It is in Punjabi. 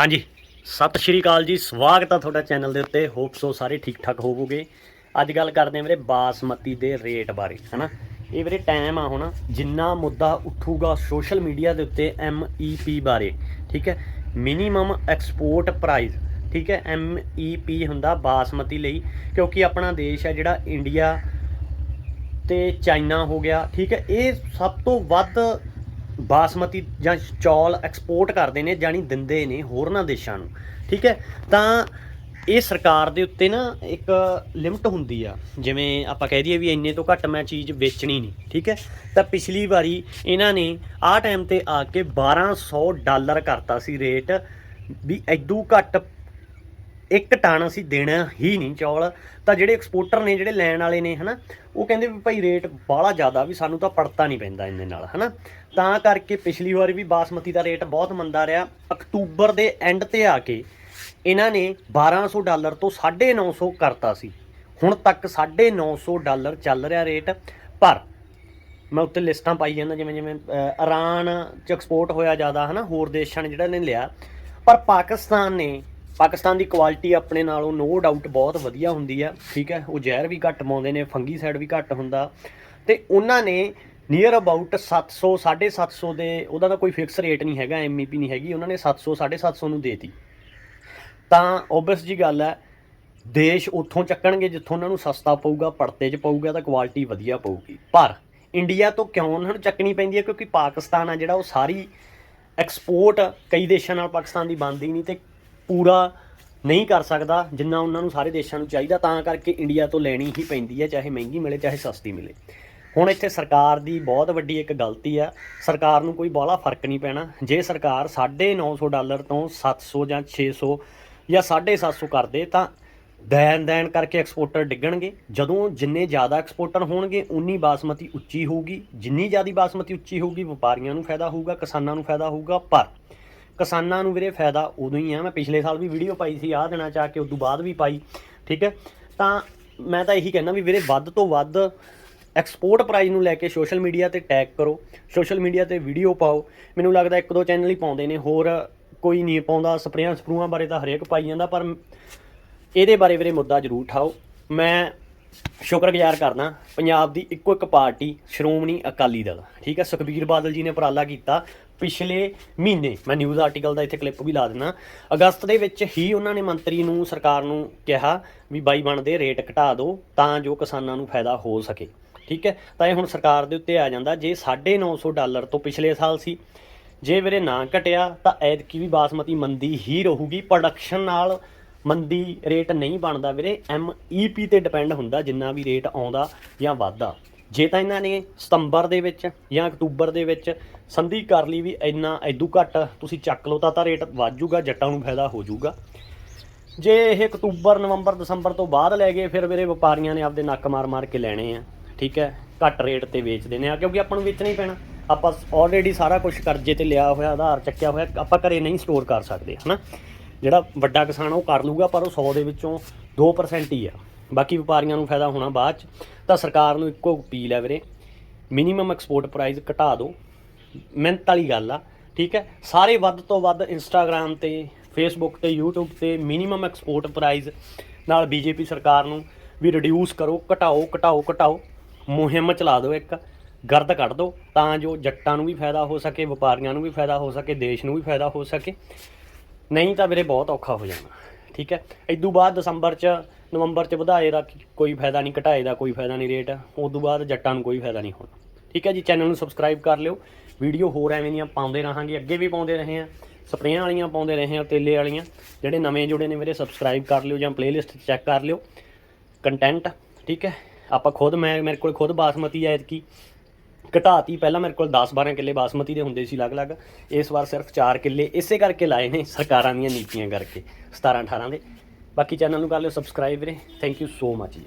ਹਾਂਜੀ, ਸਤਿ ਸ਼੍ਰੀ ਅਕਾਲ ਜੀ, ਸਵਾਗਤ ਆ ਤੁਹਾਡਾ ਚੈਨਲ ਦੇ ਉੱਤੇ। ਹੋਪ ਸੋ ਸਾਰੇ ਠੀਕ ਠਾਕ ਹੋਵੋਗੇ। ਅੱਜ ਗੱਲ ਕਰਦੇ ਹਾਂ ਵੀਰੇ ਬਾਸਮਤੀ ਦੇ ਰੇਟ ਬਾਰੇ, ਹਨਾ? ਇਹ ਵੀਰੇ ਟਾਈਮ ਆ ਹੁਣ, ਜਿੰਨਾ ਮੁੱਦਾ ਉੱਠੂਗਾ ਸੋਸ਼ਲ ਮੀਡੀਆ ਦੇ ਉੱਤੇ MEP ਬਾਰੇ, ਠੀਕ ਹੈ? ਮਿਨੀਮਮ ਐਕਸਪੋਰਟ ਪ੍ਰਾਈਸ ਠੀਕ ਹੈ? MEP ਹੁੰਦਾ ਬਾਸਮਤੀ ਲਈ, ਕਿਉਂਕਿ ਆਪਣਾ ਦੇਸ਼ ਹੈ ਜਿਹੜਾ ਇੰਡੀਆ ਤੇ ਚਾਈਨਾ ਹੋ ਗਿਆ, ਠੀਕ ਹੈ? ਇਹ ਸਭ ਤੋਂ ਵੱਧ ਬਾਸਮਤੀ ਜਾਂ ਚੌਲ ਐਕਸਪੋਰਟ ਕਰਦੇ ਨੇ ਜਾਨੀ ਦਿੰਦੇ ਨੇ ਹੋਰਨਾਂ ਦੇਸ਼ਾਂ ਨੂੰ। ਠੀਕ ਹੈ? ਤਾਂ ਇਹ ਸਰਕਾਰ ਦੇ ਉੱਤੇ ਨਾ ਇੱਕ ਲਿਮਟ ਹੁੰਦੀ ਆ। ਜਿਵੇਂ ਆਪਾਂ ਕਹਿ ਦਈਏ ਵੀ ਇੰਨੇ ਤੋਂ ਘੱਟ ਮੈਂ ਚੀਜ਼ ਵੇਚਣੀ ਨਹੀਂ, ਠੀਕ ਹੈ? ਤਾਂ ਪਿਛਲੀ ਵਾਰੀ ਇਹਨਾਂ ਨੇ ਆਹ ਟਾਈਮ ਤੇ ਆ ਕੇ 1200 ਡਾਲਰ ਕਰਤਾ ਸੀ ਰੇਟ ਵੀ ਐਦੂ ਘੱਟ ਇੱਕ ਟਨ ਅਸੀਂ ਦੇਣਾ ਹੀ ਨਹੀਂ ਚੌਲ। ਤਾਂ ਜਿਹੜੇ ਐਕਸਪੋਰਟਰ ਨੇ, ਜਿਹੜੇ ਲੈਣ ਵਾਲੇ ਨੇ, ਹਨਾ, ਉਹ ਕਹਿੰਦੇ ਵੀ ਭਾਈ ਰੇਟ ਬਾਹਲਾ ਜ਼ਿਆਦਾ ਵੀ ਸਾਨੂੰ ਤਾਂ ਪੜਤਾ ਨਹੀਂ ਪੈਂਦਾ ਇਹਦੇ ਨਾਲ, ਹਨਾ। ਤਾਂ ਕਰਕੇ ਪਿਛਲੀ ਵਾਰ ਵੀ ਬਾਸਮਤੀ ਦਾ ਰੇਟ ਬਹੁਤ ਮੰਦਾ ਰਿਹਾ। ਅਕਤੂਬਰ ਦੇ ਐਂਡ ਤੇ ਆ ਕੇ ਇਹਨਾਂ ਨੇ 1200 ਡਾਲਰ ਤੋਂ 950 ਕਰਤਾ ਸੀ। ਹੁਣ ਤੱਕ 950 ਡਾਲਰ ਚੱਲ ਰਿਹਾ ਰੇਟ ਪਰ ਮੈਂ ਉੱਤੇ ਲਿਸਟਾਂ ਪਾਈ ਜਾਂਦਾ, ਜਿਵੇਂ ਜਿਵੇਂ ਇਰਾਨ ਚ ਐਕਸਪੋਰਟ ਹੋਇਆ ਜ਼ਿਆਦਾ, ਹਨਾ, ਹੋਰ ਦੇਸ਼ਾਂ ਨੇ ਜਿਹੜਾ ਨੇ ਲਿਆ। ਪਰ ਪਾਕਿਸਤਾਨ ਨੇ ਪਾਕਿਸਤਾਨ ਦੀ ਕੁਆਲਿਟੀ ਆਪਣੇ ਨਾਲੋਂ ਨੋ ਡਾਊਟ ਬਹੁਤ ਵਧੀਆ ਹੁੰਦੀ ਆ, ਠੀਕ ਹੈ, ਉਹ ਜ਼ਹਿਰ ਵੀ ਘੱਟ ਪਾਉਂਦੇ ਨੇ, ਫੰਗੀ ਸਾਈਡ ਵੀ ਘੱਟ ਹੁੰਦਾ। ਤੇ ਉਹਨਾਂ ਨੇ ਨੀਅਰ ਅਬਾਊਟ 700 750 ਦੇ, ਉਹਦਾ ਤਾਂ ਕੋਈ ਫਿਕਸ ਰੇਟ ਨਹੀਂ ਹੈਗਾ ਐਮਈਪੀ ਨਹੀਂ ਹੈਗੀ, ਉਹਨਾਂ ਨੇ 700 750 ਨੂੰ ਦੇਤੀ। ਤਾਂ ਓਬਵੀਅਸ ਜੀ ਗੱਲ ਹੈ, ਦੇਸ਼ ਉੱਥੋਂ ਚੱਕਣਗੇ ਜਿੱਥੋਂ ਉਹਨਾਂ ਨੂੰ ਸਸਤਾ ਪਊਗਾ, ਪੜਤੇ 'ਚ ਪਊਗਾ, ਤਾਂ ਕੁਆਲਿਟੀ ਵਧੀਆ ਪਊਗੀ। ਪਰ ਇੰਡੀਆ ਤੋਂ ਕਿਉਂ ਉਹਨਾਂ ਨੂੰ ਚੱਕਣੀ ਪੈਂਦੀ ਹੈ? ਕਿਉਂਕਿ ਪਾਕਿਸਤਾਨ ਆ ਜਿਹੜਾ, ਉਹ ਸਾਰੀ ਐਕਸਪੋਰਟ ਕਈ ਦੇਸ਼ਾਂ ਨਾਲ ਪਾਕਿਸਤਾਨ ਦੀ ਬਣਦੀ ਨਹੀਂ ਤੇ ਪੂਰਾ ਨਹੀਂ ਕਰ ਸਕਦਾ ਜਿੰਨਾ ਉਹਨਾਂ ਨੂੰ ਸਾਰੇ ਦੇਸ਼ਾਂ ਨੂੰ ਚਾਹੀਦਾ, ਤਾਂ ਕਰਕੇ ਇੰਡੀਆ ਤੋਂ ਲੈਣੀ ਹੀ ਪੈਂਦੀ ਹੈ, ਚਾਹੇ ਮਹਿੰਗੀ ਮਿਲੇ, ਚਾਹੇ ਸਸਤੀ ਮਿਲੇ। ਹੁਣ ਇੱਥੇ ਸਰਕਾਰ ਦੀ ਬਹੁਤ ਵੱਡੀ ਇੱਕ ਗਲਤੀ ਆ ਸਰਕਾਰ ਨੂੰ ਕੋਈ ਬਾਹਲਾ ਫ਼ਰਕ ਨਹੀਂ ਪੈਣਾ। ਜੇ ਸਰਕਾਰ 950 ਡਾਲਰ ਤੋਂ 700 ਜਾਂ 600 ਜਾਂ 750 ਕਰਦੇ, ਤਾਂ ਦੈਨ ਦੇਣ ਕਰਕੇ ਐਕਸਪੋਰਟਰ ਡਿੱਗਣਗੇ। ਜਦੋਂ ਜਿੰਨੇ ਜ਼ਿਆਦਾ ਐਕਸਪੋਰਟਰ ਹੋਣਗੇ, ਉਨੀ ਬਾਸਮਤੀ ਉੱਚੀ ਹੋਊਗੀ। ਜਿੰਨੀ ਜ਼ਿਆਦਾ ਬਾਸਮਤੀ ਉੱਚੀ ਹੋਊਗੀ, ਵਪਾਰੀਆਂ ਨੂੰ ਫਾਇਦਾ ਹੋਊਗਾ, ਕਿਸਾਨਾਂ ਨੂੰ ਫਾਇਦਾ ਹੋਊਗਾ। ਪਰ ਕਿਸਾਨਾਂ ਨੂੰ ਵੀਰੇ ਫਾਇਦਾ ਉਦੋਂ ਹੀ ਆ। ਮੈਂ ਪਿਛਲੇ ਸਾਲ ਵੀ ਵੀਡੀਓ ਪਾਈ ਸੀ, ਆਹ ਦਿਨਾਂ ਚ ਆ ਕੇ ਉਦੋਂ ਬਾਅਦ ਵੀ ਪਾਈ, ਠੀਕ ਹੈ? ਤਾਂ ਮੈਂ ਤਾਂ ਇਹੀ ਕਹਿਣਾ ਵੀ ਵੀਰੇ ਵੱਧ ਤੋਂ ਵੱਧ ਐਕਸਪੋਰਟ ਪ੍ਰਾਈਸ ਨੂੰ ਲੈ ਕੇ ਸੋਸ਼ਲ ਮੀਡੀਆ ਤੇ ਟੈਗ ਕਰੋ ਸੋਸ਼ਲ ਮੀਡੀਆ ਤੇ ਵੀਡੀਓ ਪਾਓ। ਮੈਨੂੰ ਲੱਗਦਾ ਇੱਕ ਦੋ ਚੈਨਲ ਹੀ ਪਾਉਂਦੇ ਨੇ, ਹੋਰ ਕੋਈ ਨਹੀਂ ਪਾਉਂਦਾ, ਸਪਰੇਆਂ ਸਪਰੂਆਂ ਬਾਰੇ ਤਾਂ ਹਰੇਕ ਪਾਈ ਜਾਂਦਾ, ਪਰ ਇਹਦੇ ਬਾਰੇ ਵੀਰੇ ਮੁੱਦਾ ਜ਼ਰੂਰ ਉਠਾਓ। ਮੈਂ ਸ਼ੁਕਰਗੁਜ਼ਾਰ ਕਰਦਾ ਪੰਜਾਬ ਦੀ ਇੱਕੋ ਇੱਕ ਪਾਰਟੀ, ਸ਼੍ਰੋਮਣੀ ਅਕਾਲੀ ਦਲ, ਠੀਕ ਹੈ? ਸੁਖਬੀਰ ਬਾਦਲ ਜੀ ਨੇ ਉਪਰਾਲਾ ਕੀਤਾ ਪਿਛਲੇ ਮਹੀਨੇ, ਮੈਂ ਨਿਊਜ਼ ਆਰਟੀਕਲ ਦਾ ਇੱਥੇ ਕਲਿੱਪ ਵੀ ਲਾ ਦਿੰਦਾ ਅਗਸਤ ਦੇ ਵਿੱਚ ਹੀ ਉਹਨਾਂ ਨੇ ਮੰਤਰੀ ਨੂੰ, ਸਰਕਾਰ ਨੂੰ ਕਿਹਾ ਵੀ ਬਾਈ ਬਣਦੇ ਰੇਟ ਘਟਾ ਦਿਓ ਤਾਂ ਜੋ ਕਿਸਾਨਾਂ ਨੂੰ ਫਾਇਦਾ ਹੋ ਸਕੇ। ਠੀਕ ਹੈ? ਤਾਂ ਇਹ ਹੁਣ ਸਰਕਾਰ ਦੇ ਉੱਤੇ ਆ ਜਾਂਦਾ। ਜੇ 950 ਡਾਲਰ ਤੋਂ ਪਿਛਲੇ ਸਾਲ ਸੀ, ਜੇ ਵੀਰੇ ਨਾ ਘਟਿਆ ਤਾਂ ਐਤਕੀ ਵੀ ਬਾਸਮਤੀ ਮੰਦੀ ਹੀ ਰਹੂਗੀ। ਪ੍ਰੋਡਕਸ਼ਨ ਨਾਲ ਮੰਦੀ ਰੇਟ ਨਹੀਂ ਬਣਦਾ ਵੀਰੇ। MEP ਤੇ ਡਿਪੈਂਡ ਹੁੰਦਾ ਜਿੰਨਾ ਵੀ ਰੇਟ ਆਉਂਦਾ ਜਾਂ ਵੱਧਦਾ। ਜੇ ਤਾਂ ਇਹਨਾਂ ਨੇ ਸਤੰਬਰ ਦੇ ਵਿੱਚ ਜਾਂ ਅਕਤੂਬਰ ਦੇ ਵਿੱਚ ਸੰਧੀ ਕਰ ਲਈ ਵੀ ਇੰਨਾ ਐਦੂ ਘੱਟ, ਤੁਸੀਂ ਚੱਕ ਲਓ ਤਾਂ ਤਾਂ ਰੇਟ ਵੱਧ ਜਾਊਗਾ, ਜੱਟਾਂ ਨੂੰ ਫਾਇਦਾ ਹੋ ਜਾਊਗਾ। ਜੇ ਇਹ ਅਕਤੂਬਰ, ਨਵੰਬਰ, ਦਸੰਬਰ ਤੋਂ ਬਾਅਦ ਲੈ ਗਏ, ਫਿਰ ਮੇਰੇ ਵਪਾਰੀਆਂ ਨੇ ਆਪਦੇ ਨੱਕ ਮਾਰ-ਮਾਰ ਕੇ ਲੈਣੇ ਆ, ਠੀਕ ਹੈ? ਘੱਟ ਰੇਟ ਤੇ ਵੇਚਦੇ ਨੇ ਆ, ਕਿਉਂਕਿ ਆਪਾਂ ਨੂੰ ਵੇਚਣਾ ਹੀ ਪੈਣਾ। ਆਪਾਂ ਆਲਰੇਡੀ ਸਾਰਾ ਕੁਝ ਕਰਜ਼ੇ ਤੇ ਲਿਆ ਹੋਇਆ, ਆਧਾਰ ਚੱਕਿਆ ਹੋਇਆ, ਆਪਾਂ ਘਰੇ ਨਹੀਂ ਸਟੋਰ ਕਰ ਸਕਦੇ, ਹਨਾ? ਜਿਹੜਾ ਵੱਡਾ ਕਿਸਾਨ ਆ ਉਹ ਕਰ ਲੂਗਾ ਪਰ ਉਹ 100 ਦੇ ਵਿੱਚੋਂ 2% ਹੀ ਆ। ਬਾਕੀ ਵਪਾਰੀਆਂ ਨੂੰ ਫਾਇਦਾ ਹੋਣਾ ਬਾਅਦ ਚ। ਤਾਂ ਸਰਕਾਰ ਨੂੰ ਇੱਕੋ ਅਪੀਲ ਹੈ ਵੀਰੇ ਮਿਨੀਮਮ ਐਕਸਪੋਰਟ ਪ੍ਰਾਈਸ ਘਟਾ ਦਿਓ। ਮਿਹਨਤ ਵਾਲੀ ਗੱਲ ਆ, ਠੀਕ ਹੈ? ਸਾਰੇ ਵੱਧ ਤੋਂ ਵੱਧ ਇੰਸਟਾਗ੍ਰam ਤੇ ਫੇਸਬੁੱਕ ਤੇ, YouTube ਤੇ ਮਿਨੀਮਮ ਐਕਸਪੋਰਟ ਪ੍ਰਾਈਸ ਨਾਲ ਬੀਜੇਪੀ ਸਰਕਾਰ ਨੂੰ ਵੀ ਰਿਡਿਊਸ ਕਰੋ, ਘਟਾਓ ਘਟਾਓ ਘਟਾਓ। ਮੁਹਿੰਮ ਚਲਾ ਦਿਓ ਇੱਕ, ਗਰਦ ਕੱਢ ਦਿਓ, ਤਾਂ ਜੋ ਜੱਟਾਂ ਨੂੰ ਵੀ ਫਾਇਦਾ ਹੋ ਸਕੇ, ਵਪਾਰੀਆਂ ਨੂੰ ਵੀ ਫਾਇਦਾ ਹੋ ਸਕੇ, ਦੇਸ਼ ਨੂੰ ਵੀ ਫਾਇਦਾ ਹੋ ਸਕੇ। ਨਹੀਂ ਤਾਂ ਵੀਰੇ ਬਹੁਤ ਔਖਾ ਹੋ ਜਾਣਾ। ਠੀਕ ਹੈ? ਇਦੋਂ ਬਾਅਦ ਦਸੰਬਰ ਚ, ਨਵੰਬਰ ਚ ਵਧਾਏ ਦਾ ਕੋਈ ਫਾਇਦਾ ਨਹੀਂ, ਘਟਾਏ ਦਾ ਕੋਈ ਫਾਇਦਾ ਨਹੀਂ ਰੇਟ ਉਦੋਂ ਬਾਅਦ ਜੱਟਾਂ ਨੂੰ ਕੋਈ ਫਾਇਦਾ ਨਹੀਂ ਹੋਣਾ। ਠੀਕ ਹੈ ਜੀ? ਚੈਨਲ ਨੂੰ ਸਬਸਕ੍ਰਾਈਬ ਕਰ ਲਿਓ। ਵੀਡੀਓ ਹੋਰ ਐਵੇਂ ਦੀਆਂ ਪਾਉਂਦੇ ਰਹਾਂਗੇ, ਅੱਗੇ ਵੀ ਪਾਉਂਦੇ ਰਹੇ ਆ ਸਪਰੇਆਂ ਵਾਲੀਆਂ ਪਾਉਂਦੇ ਰਹੇ ਆ ਤੇਲੇ ਵਾਲੀਆਂ। ਜਿਹੜੇ ਨਵੇਂ ਜੁੜੇ ਨੇ ਮੇਰੇ ਸਬਸਕ੍ਰਾਈਬ ਕਰ ਲਿਓ ਜਾਂ ਪਲੇਲਿਸਟ ਚੈੱਕ ਕਰ ਲਿਓ। ਕੰਟੈਂਟ ਠੀਕ ਹੈ? ਆਪਾਂ ਖੁਦ, ਮੈਂ, ਮੇਰੇ ਕੋਲ ਖੁਦ ਬਾਸਮਤੀ ਹੈ ਐਤਕੀ। ਘਟਾਤੀ। ਪਹਿਲਾਂ ਮੇਰੇ ਕੋਲ 10 12 ਕਿੱਲੇ ਬਾਸਮਤੀ ਦੇ ਹੁੰਦੇ ਸੀ ਅਲੱਗ-ਅਲੱਗ। ਇਸ ਵਾਰ ਸਿਰਫ 4 ਕਿੱਲੇ ਇਸੇ ਕਰਕੇ ਲਾਏ ਨੇ ਸਰਕਾਰਾਂ ਦੀਆਂ ਨੀਤੀਆਂ ਕਰਕੇ 17 18 ਦੇ। ਬਾਕੀ ਚੈਨਲ ਨੂੰ ਕਰ ਲਿਓ ਸਬਸਕ੍ਰਾਈਬ ਵੀਰੇ। ਥੈਂਕ ਯੂ ਸੋ ਮਚ ਜੀ।